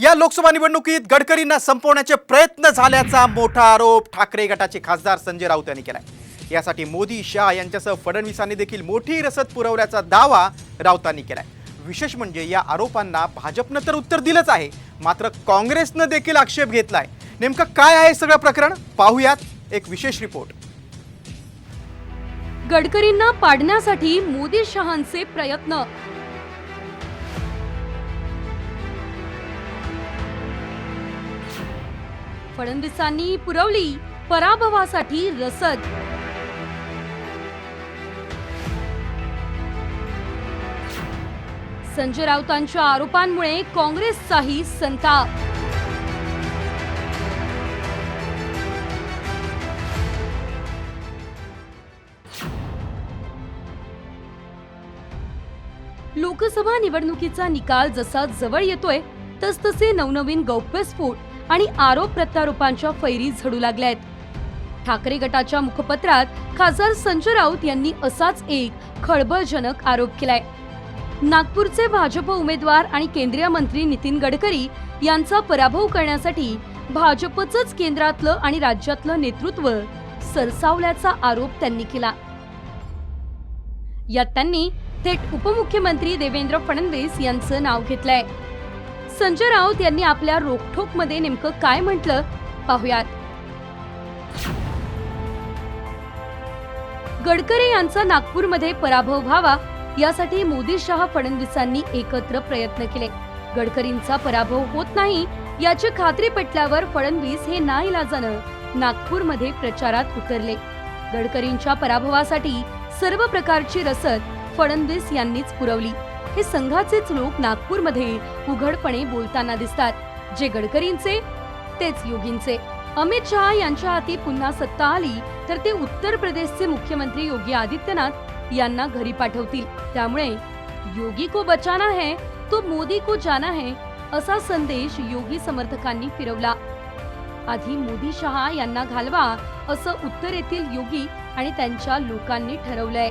या लोकसभा निवडणुकीत गडकरींना संपवण्याचे प्रयत्न झाल्याचा मोठा आरोप ठाकरे गटाचे खासदार संजय राऊत यांनी केलाय. यासाठी मोदी शहा यांच्यासह फडणवीसांनी देखील मोठी रसद पुरवल्याचा दावा राऊतांनी केलाय. विशेष म्हणजे या आरोपांना भाजपनं तर उत्तर दिलंच आहे मात्र काँग्रेसनं देखील आक्षेप घेतलाय. नेमकं काय आहे सगळं प्रकरण? पाहूयात एक विशेष रिपोर्ट. गडकरींना पाडण्यासाठी मोदी शहांचे प्रयत्न फडणवीसांनी पुरवली पराभवासाठी रसद. संजय राऊतांच्या आरोपांमुळे काँग्रेसचाही संताप. लोकसभा निवडणुकीचा निकाल जसा जवळ येतोय तसतसे नवनवीन गौप्यस्फोट. आणि आरोप प्रत्यारोपांच्या फैरी झडू लागल्यात. ठाकरे गटाच्या मुखपत्रात खासदार संजय राऊत यांनी असाच एक खळबळजनक आरोप केलाय. नागपूरचे भाजप उमेदवार आणि केंद्रीय मंत्री नितीन गडकरी यांचा पराभव करण्यासाठी भाजपचंच केंद्रातलं आणि राज्यातलं नेतृत्व सरसावल्याचा आरोप त्यांनी केला. यात त्यांनी थेट उपमुख्यमंत्री देवेंद्र फडणवीस यांचं नाव घेतलंय. संजय राऊत यांनी आपल्या रोखठोकमध्ये नेमकं काय म्हटलं? पाहुयात. गडकरी यांचा नागपूरमध्ये पराभव व्हावा यासाठी मोदी शहा फडणवीसांनी एकत्र प्रयत्न केले. गडकरींचा पराभव होत नाही याची खात्री पटल्यावर फडणवीस हे नाईलाजानं नागपूरमध्ये प्रचारात उतरले. गडकरींच्या पराभवासाठी सर्व प्रकारची रसद फडणवीस यांनीच पुरवली. हे संघाचेच लोक नागपूरमध्ये उघडपणे बोलताना दिसतात. जे गडकरींचे तेच योगींचे. अमित शहा यांच्या हाती पुन्हा सत्ता आली तर ते उत्तर प्रदेशचे मुख्यमंत्री योगी आदित्यनाथ यांना घरी पाठवतील. त्यामुळे योगी को बचाना है तो मोदी को जाना है असा संदेश योगी समर्थकांनी फिरवला. आधी मोदी शहा यांना घालवा असं उत्तरेतील योगी आणि त्यांच्या लोकांनी ठरवलंय.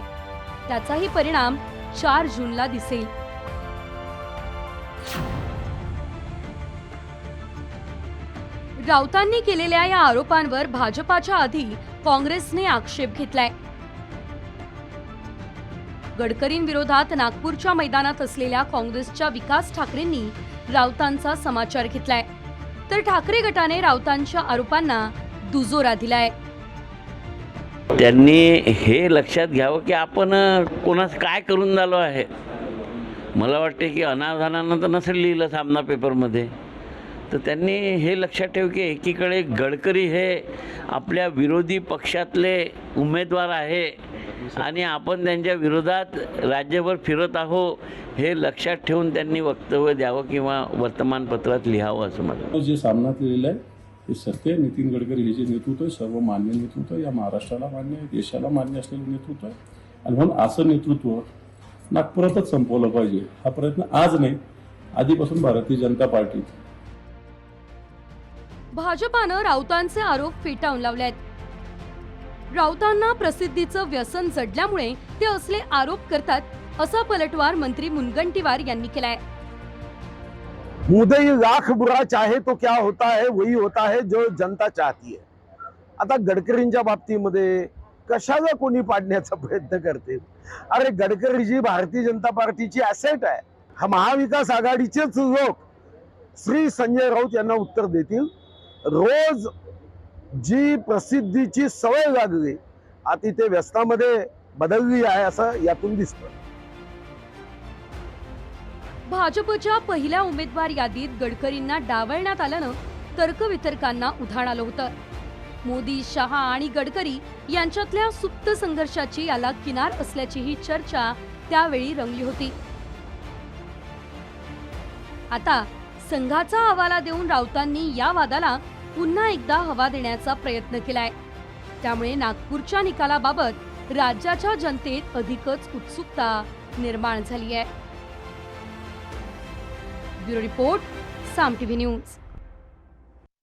त्याचाही परिणाम चार जूनला दिसेल. राऊतांनी केलेल्या या आरोपांवर भाजपाच्या आधी काँग्रेसने आक्षेप घेतलाय. गडकरींविरोधात नागपूरच्या मैदानात असलेल्या काँग्रेसच्या विकास ठाकरेंनी राऊतांचा समाचार घेतलाय. तर ठाकरे गटाने राऊतांच्या आरोपांना दुजोरा दिलाय. त्यांनी हे लक्षात घ्यावं की आपण कोणास काय करून झालो आहे? मला वाटते की अनावधानानं तर नसेल लिहिलं सामना पेपरमध्ये. तर त्यांनी हे लक्षात ठेव की एकीकडे गडकरी हे आपल्या विरोधी पक्षातले उमेदवार आहे आणि आपण त्यांच्या विरोधात राज्यभर फिरत आहो हे लक्षात ठेवून त्यांनी वक्तव्य द्यावं किंवा वर्तमानपत्रात लिहावं असं मला जे सामनात लिहिलं आहे हे सत्य आहे. नितीन गडकरी हे जे नेतृत्व आहे सर्व मान्य नेतृत्व या महाराष्ट्राला मान्य आहे देशाला मान्य असलेलं नेतृत्व आहे. आणि म्हणून असं नेतृत्व नागपुरातच संपवलं पाहिजे हा प्रयत्न आज नाही आधीपासून भारतीय जनता पार्टी. भाजपानं राऊतांचे आरोप फेटाळून लावले आहेत राऊतांना प्रसिद्धीचं व्यसन जडल्यामुळे ते असले आरोप करतात असा पलटवार मंत्री मुनगंटीवार यांनी केलाय. उदय लाख बुरा चाहे तो क्या होता है वही होता है जो जनता चाहती है. आता गडकरींच्या बाबतीमध्ये कशाला कोणी पाडण्याचा प्रयत्न करते? अरे गडकरीजी भारतीय जनता पार्टीची ऍसेट आहे. हा महाविकास आघाडीचेच लोक. श्री संजय राऊत यांना उत्तर देतील. रोज जी प्रसिद्धीची सवय लागली आता ते व्यसनामध्ये बदलली आहे असं यातून दिसतं. भाजपच्या पहिल्या उमेदवार यादीत गडकरींना डावळण्यात आल्यानं तर्कवितर्कांना उधाण आलं होतं. मोदी शहा आणि गडकरी यांच्यातल्या सुप्त संघर्षाची याला किनार असल्याचीही चर्चा त्यावेळी रंगली होती. आता संघाचा हवाला देऊन राऊतांनी या वादाला पुन्हा एकदा हवा देण्याचा प्रयत्न केलाय. त्यामुळे नागपूरच्या निकालाबाबत राज्याच्या जनतेत अधिकच उत्सुकता निर्माण झाली आहे bureau report Saam TV news.